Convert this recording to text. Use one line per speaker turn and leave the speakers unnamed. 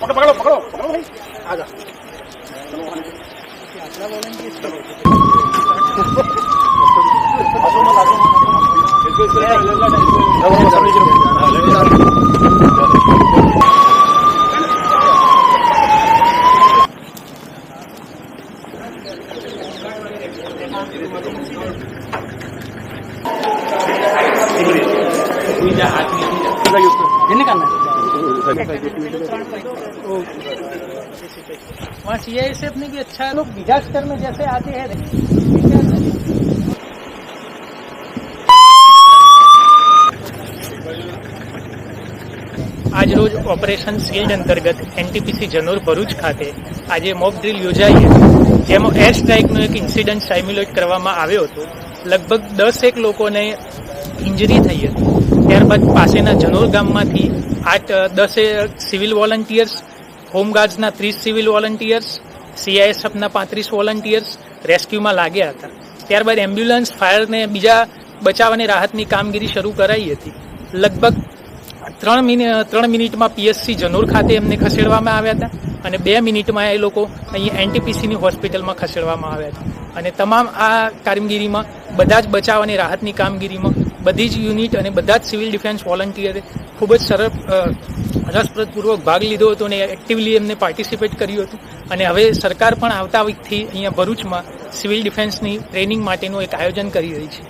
पकड़ो पकड़ो पकड़ो पकड़ो भाई आ
जा என்ன காரணம் वहाँ सीआईएसएफ ने भी अच्छा लोग डिजास्टर में जैसे आते हैं આજરોજ ઓપરેશન શિલ્ડ અંતર્ગત એનટીપીસી જનોર ભરૂચ ખાતે આજે મોક ડ્રીલ યોજાઈ હતી જેમાં એર સ્ટ્રાઇકનો એક ઇન્સિડન્ટ સાઇમ્યુલેટ કરવામાં આવ્યો હતો લગભગ દસેક લોકોને ઇન્જરી થઈ હતી. ત્યારબાદ પાસેના જનોર ગામમાંથી આઠ, દસે સિવિલ વોલન્ટિયર્સ હોમગાર્ડ્સના ત્રીસ સિવિલ વોલન્ટિયર્સ સીઆઈએસએફના પાંત્રીસ વોલન્ટિયર્સ રેસ્ક્યુમાં લાગ્યા હતા. ત્યારબાદ એમ્બ્યુલન્સ ફાયરને બીજા બચાવ અને રાહતની કામગીરી શરૂ કરાઈ હતી. લગભગ ત્રણ મિનિટ ત્રણ મિનિટમાં પીએસસી જનોર ખાતે એમને ખસેડવામાં આવ્યા હતા અને બે મિનિટમાં એ લોકો અહીં એનટીપીસીની હોસ્પિટલમાં ખસેડવામાં આવ્યા હતા. અને તમામ આ કામગીરીમાં બધા જ બચાવ અને રાહતની કામગીરીમાં બધી જ યુનિટ અને બધા જ સિવિલ ડિફેન્સ વોલન્ટિયરે ખૂબ જ સરળ રસપ્રદપૂર્વક ભાગ લીધો હતો અને એક્ટિવલી એમને પાર્ટિસિપેટ કર્યું હતું. અને હવે સરકાર પણ આવતા વીકથી અહીંયા ભરૂચમાં સિવિલ ડિફેન્સની ટ્રેનિંગ માટેનું એક આયોજન કરી રહી છે.